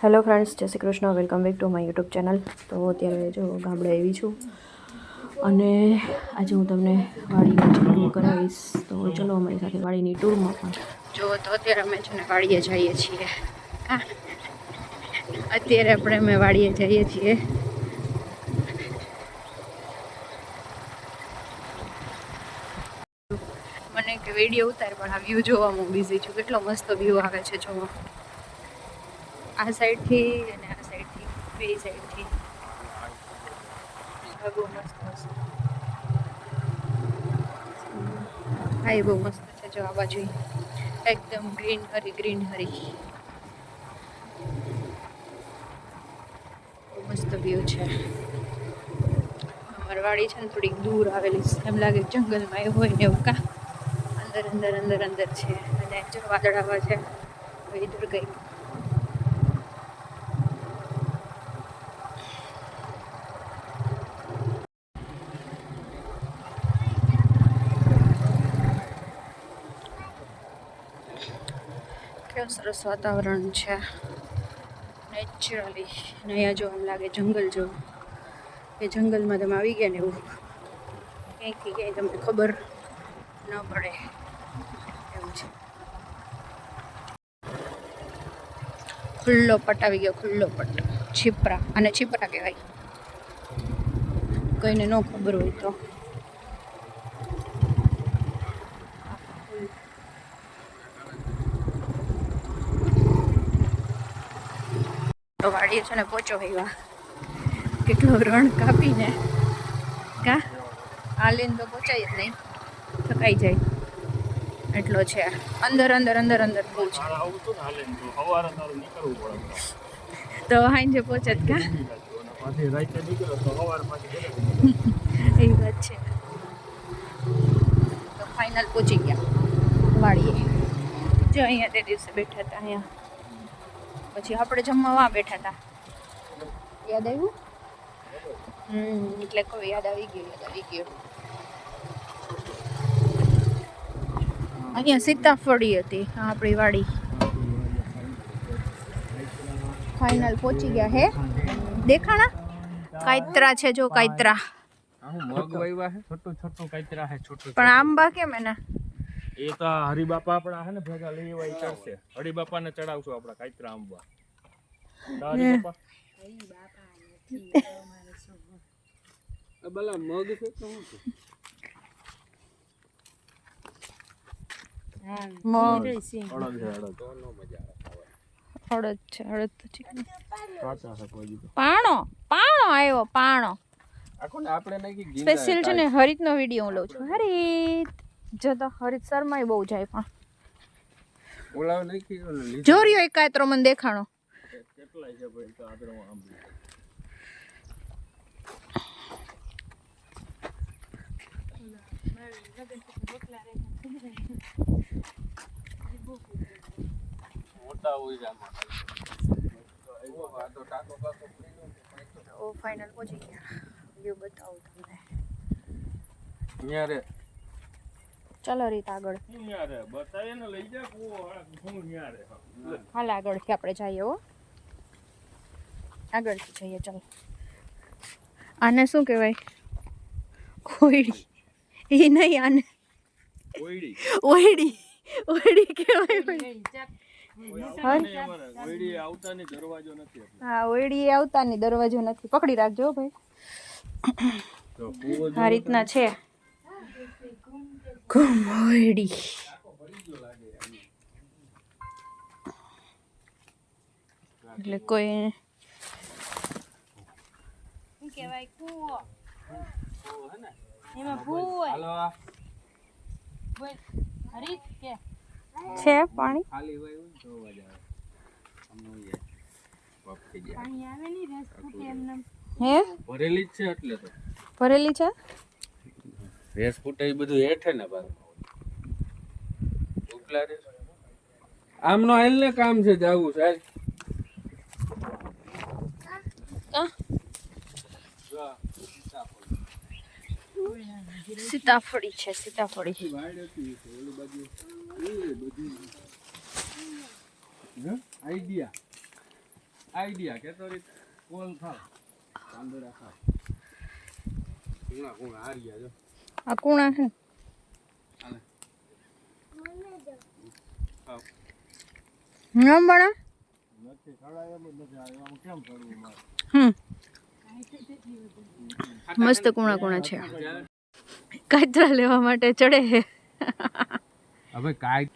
Hello friends જય Shri Krishna. Welcome back to my YouTube channel તો અત્યારે જો ગામડે આવી છું. અને આજે હું તમને વાડીની ટૂર કરાવીશ. તો ચલો અમારી સાથે વાડીની ટૂરમાં પણ. જો, તો અત્યારે અમે છે ને વાડીએ જઈએ છીએ. અત્યારે આપણે અમે વાડીએ જઈએ છીએ. મને કે વીડિયો ઉતાર પણ આ વ્યૂ જોવામાં બિઝી છું. કેટલો મસ્ત વ્યૂ આવે છે, જોવા. આ સાઈડથી અને આ સાઈડથી, બે સાઈડથી. બહુ મસ્ત મસ્ત હા, એ બહુ મસ્ત છે જો આ બાજુ. એકદમ ગ્રીન હરી ગ્રીન હરી. બહુ મસ્ત વ્યૂ છે. મરવાડી છે ને થોડીક દૂર આવેલી એમ લાગે જંગલમાં એ હોય ને એવું કા અંદર અંદર અંદર અંદર છે. અને જો વાદળ આવા છે. એ દૂર ગઈ સરસ વાતાવરણ છે. નેચરલી અહીંયા જો એમ લાગે જંગલ જો. એ જંગલમાં તમે આવી ગયા ને એવું. ક્યાંયથી ક્યાંય તમને ખબર ન પડે. એવું છે. ખુલ્લો પટ આવી ગયો, ખુલ્લો પટ. છીપરા. અને છીપરા કહેવાય. કોઈને ન ખબર હોય તો. તો વાડીએ છે ને પોચો આવ્યા કેટલો રણ કાપીને. કા? હાલીને તો પહોંચાય જ નહીં. થકાઈ જાય. એટલો છે. અંદર અંદર અંદર અંદર બહુ છે તો હાઈને પહોંચે જ કા. એવી વાત છે. તો ફાઇનલ પહોંચી ગયા. વાડીએ જો અહીંયા તે દિવસે બેઠા હતા અહીંયા. પછી આપણે જમવા વા બેઠા હતા યાદ આવ્યું? હમ એટલે કોઈ યાદ આવી ગયું યાદ આવી ગયું. અહીંયા સીતાફળી હતી આપણી વાડી. ફાઇનલ પહોંચી ગયા હે? દેખાણા? કાયત્રા છે જો કાયત્રા. પણ આંબા કેમ એના? એ તો હરિબાપા આપણા હે ને ભેગા લઈ એવા ઈ ચડશે હરિબાપાને ચડાવશું આપણા કાતરા આંબા હરિબાપા. બલા મગ છે તો નો પાણો પાણો આવ્યો પાણો. આપણે સ્પેશિયલ છે ને હરિતનો વીડિયો હું લઉં છું. હરિત. જો તો હરિત શર્માય બહુ જાય પણ. ઓલાવ ઓલો લીધું? જોરિયો એક કાયત્રો મને દેખાણો. કેટલા છે ભાઈ? ટાકો બાકો ઓ ફાઇનલ પહોંચી ગયા. વ્યૂ બતાવું તમને. અહીંયા રે. ચાલો રીત આગળ. હાલ આગળથી આપણે જઈએ હો. આગળથી જઈએ ચાલો. આને શું કહેવાય? કોયડી. એ નહીં આને. ઓયડી. ઓયડી કહેવાય ભાઈ કોયડી દરવાજો નથી હા ઓયડી એ આવતાની દરવાજો નથી. પકડી રાખજો ભાઈ. આ રીતના છે. ઘુમોયડી એટલે કોઈ હાલો. આ છે પાણી? ખાલી હોય ને તો અવાજ આવે. આમનું એ પપ થઈ જાય હે? ભરેલી છે એટલે તો. ભરેલી છે? રેસ ફૂટે એ બધું હેઠે ને બાર. ઉપલા રેસ આમનો હાલ ને કામ છે જાવું સાહેબ સીતાફળી છે સીતાફળી. આઈડિયા. આઈડિયા કે તો રીત કોલ થાવ. પાંદડા ખાવ. કુણા કુણા હાર્યા જો. આ કુણા છે? ને હાલે ખાવ ન બના નથી ખડાય એમ જ નથી આવે આમ કેમ કરવું મારે હમ. મસ્ત કુણા કુણા છે. કાચરા લેવા માટે ચડે હે હવે કાઈ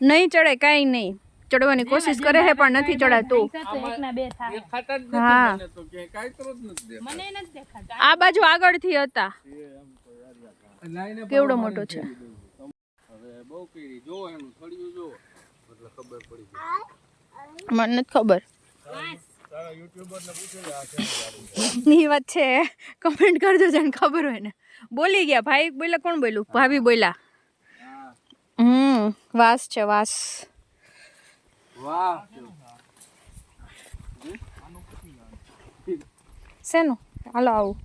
નહીં ચડે કાંઈ નહીં. ચડવાની કોશિશ કરે છે પણ નથી ચડાતું. ખાતા હા. નથી મને તો કે કાઈ તરત નથી દેખાતું. આ બાજુ આગળથી હતા. કેવડો મોટો છે? હવે બહુ કીડી જો એનું થળિયું જો. એટલે ખબર પડી જાય મને નથી ખબર. ને વાત છે. કમેન્ટ કરજો જેને ખબર હોય ને. બોલી ગયા. ભાઈ બોલ્યા કોણ બોલ્યું? ભાભી બોલ્યા. હમ વાસ છે વાસ. વાહ. શેનું? હાલો આવું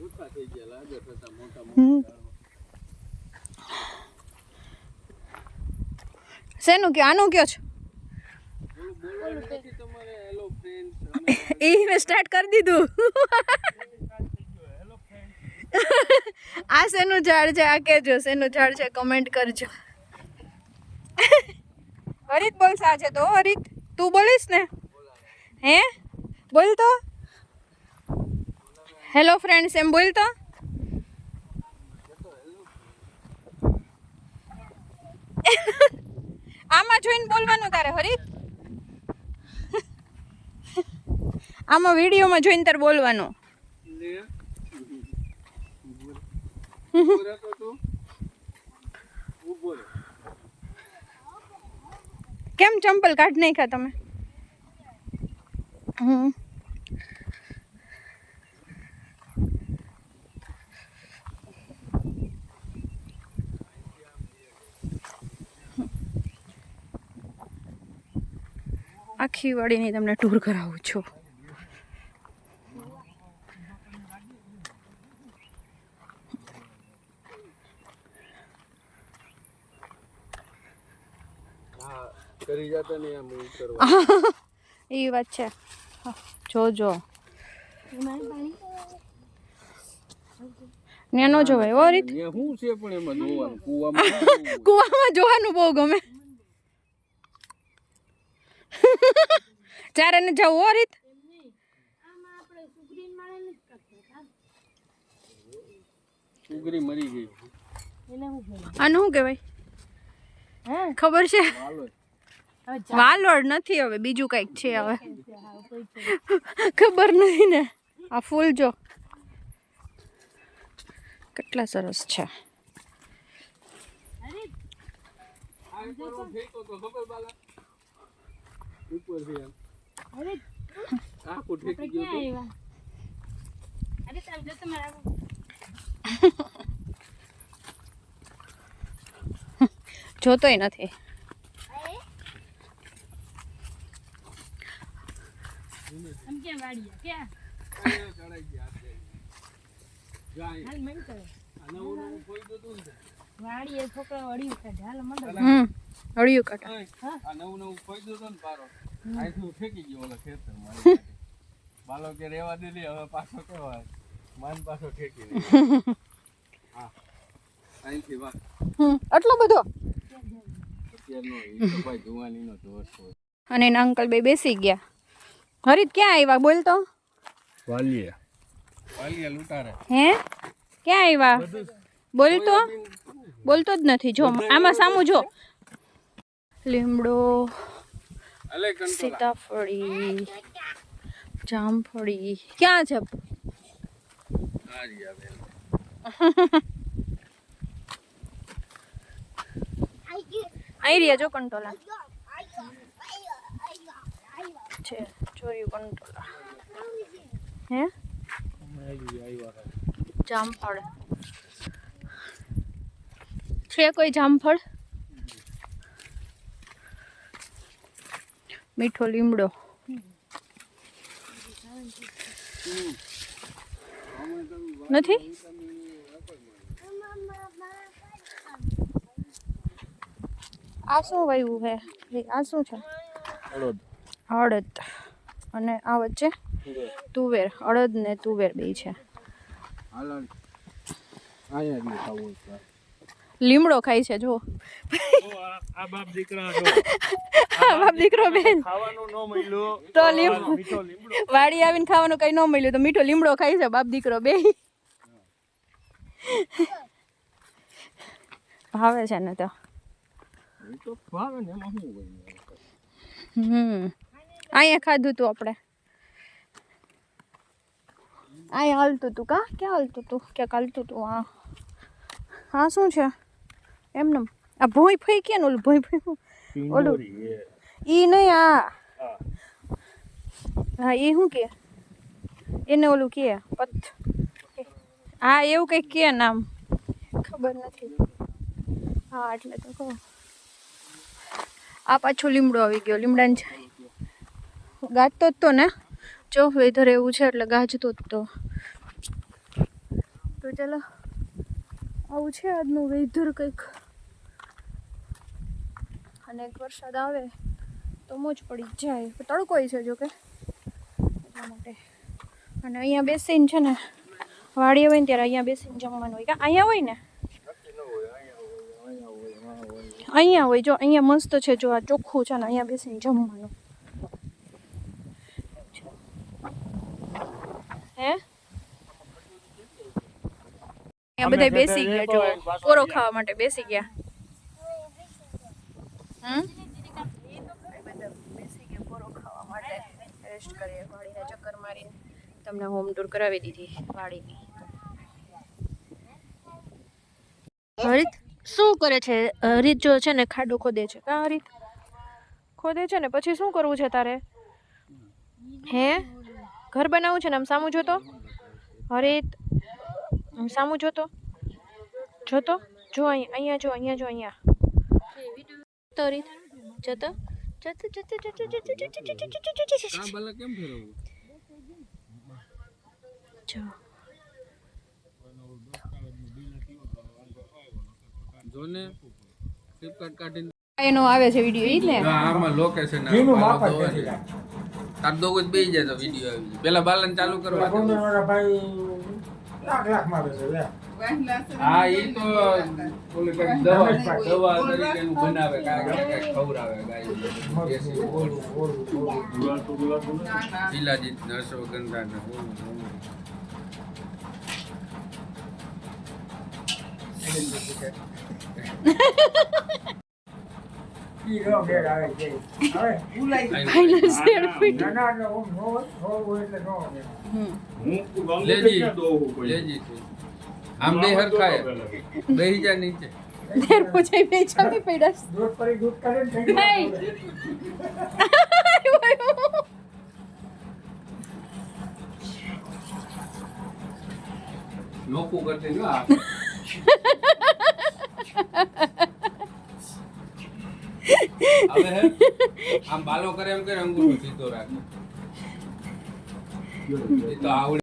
મોટા થઈ ગયા લાગે થતા મોટા હમ. શેનું કે આનું કયો છો? એ મેં સ્ટાર્ટ કરી દીધું. આ શેનું ઝાડ છે? આ કહેજો, શેનું ઝાડ છે? કમેન્ટ કરજો. હરિત બોલ આજે તો હરિત. તું બોલીશ ને? હે? બોલ તો હેલો ફ્રેન્ડ્સ એમ બોલ તો આમાં જોઈને બોલવાનું તારે હરિત આમાં વિડીયોમાં જોઈને તારે બોલવાનું. કેમ ચંપલ કાઢ નાખ્યા તમે? હમ. આખી વાડીની તમને ટૂર કરાવું છું. એ વાત છે. જોજો. ને નો જોવાય ઓ રીત. છે પણ એમાં જોવાનું? કૂવામાં કુવામાં જોવાનું બહુ ગમે. ચારે ને જવું હો રીત? મરી ગઈ. આનું શું કહેવાય? ખબર છે? વાલોડ. નથી હવે બીજું કંઈક છે હવે. ખબર નથી ને. આ ફૂલ જો. કેટલા સરસ છે. આ ઉપર જોતોય નથી અહીંયા ચડાઈ ગયા નવું ખોઈ દીધું ને તે. હમ હળિયું કાકા? આ નવું નવું ખોઈ દીધું ને પારો. હું ફેંકી ગયો ઓલા ખેતરમાં બાલો કે રેવા દીધી હવે પાછો કેવો મન પાછો ઠેકી દે. હા. અહીંથી વાહ. હમ આટલો બધો? તો અને એના અંકલ બે બેસી ગયા. હરિત ક્યાં આવ્યા બોલ તો. વાલિયા. વાલિયા લૂંટારે. હે? ક્યાં આવ્યા બોલ તો. બોલતો જ નથી. જો આમાં સામું જો. લીમડો સીતાફળી જામફળી. ક્યાં છે? આ અહીં રહ્યા જો કંટોલા. છે ચોર્યું કંટોલા. હે? જામફળ. છે કોઈ જામફળ? મીઠો લીમડો. નથી? આ શું વાયવું હે આ શું છે? અડદ. અને આ વચ્ચે તુવેર. અડદ ને તુવેર બે છે. લીમડો ખાય છે જો આ આ બાપ દીકરા જો. બાપ દીકરો બેન. ખાવાનું ન મળ્યું. તો લીમડો. વાડી આવીને ખાવાનું કઈ ન મળ્યું તો મીઠો લીમડો ખાય છે બાપ દીકરો બે ભાવે છે ને તો. હમ. અહીંયા ખાધું તું આપણે અહીંયા હાલતું તું કા? ક્યાં હાલતું તું? ક્યાંક હાલતું તું હા. હા શું છે? એમને આ ભોંય ફઈ કે ઓલું ભોંય ફઈ ઓલું. ઈ નહીં આ. હા. હા એ શું કે? એને ઓલું કે પથ. હા એવું કંઈક કે નામ. ખબર નથી. હા એટલે તો કહો. આ પાછો લીમડો આવી ગયો લીમડાને જાય ગાજતો જ તો ને? જો વેધર એવું છે એટલે ગાજતો જ તો. તો ચાલો આવું છે આજનું વેધર કંઈક. અને એક વરસાદ આવે તો મોજ પડી જાય. તડકો છે જો કે એટલા માટે. અને અહીંયા બેસીને છે ને વાડી હોય ને ત્યારે અહીંયા બેસીને જમવાનું હોય. કે અહીંયા હોય ને? અહીંયા હોય. જો અહીંયા મસ્ત છે જો આ ચોખ્ખું છે ને અહીંયા બેસીને જમવાનું. હે? અહીંયા બધા બેસી ગયા જો પોરો ખાવા માટે બેસી ગયા હમ બધા બેસી ગયા પોરો ખાવા માટે રેસ્ટ કરીએ વાડીને ચક્કર મારીને. તમને હોમ ટૂર કરાવી દીધી વાડીની હરિત શું કરે છે? હરિત જો છે ને ખાડો ખોદે છે. કા હરિત? ખોદે છે ને પછી શું કરવું છે તારે? હે? ઘર બનાવવું છે ને આમ સામું જોતો? હરિત સામું જોતો? જોતો? જો અહીંયા અહીંયા જો અહીંયા જો અહીંયા. તો હરિત જોતો જોતો જોતો જોતો જોતો જોતો જોતો જોતો જોતો આ બાલા કેમ ફેરવવું જો જો ને ફ્લિપકાર્ટ કાઢીને એનો આવે છે વીડિયો ઈ જ ને આમાં લોકેશન તાર દો કોઈ બેસી જાય તો વીડિયો આવી જાય પેલા બાલન ચાલુ કરવા લાખ લાખ મારે છે હા એ તો દવા દવા તરીકે નું બનાવે ખવડાવે ખવરાવે ગાય દેશી ઓલું ઓલું. ઓલું શીલાજીત નસો ગંગા ને ઓલું ha ha ha! Kilo bhel આવે છે હવે ફાઇનલ સેલ્ફી નાના નો હો હો એટલે નો હું લેજી લેજી આમ બે હરખાય બે હજાર નીચે દેર પૂછાઈ બે ચામી પડસ દૂધ પરી દૂધ કરે ને નહીં નોકો કરતે જો આ આમ બાલો કરે એમ કરે અંગૂઠો સીધો રાખે. તો આવડે.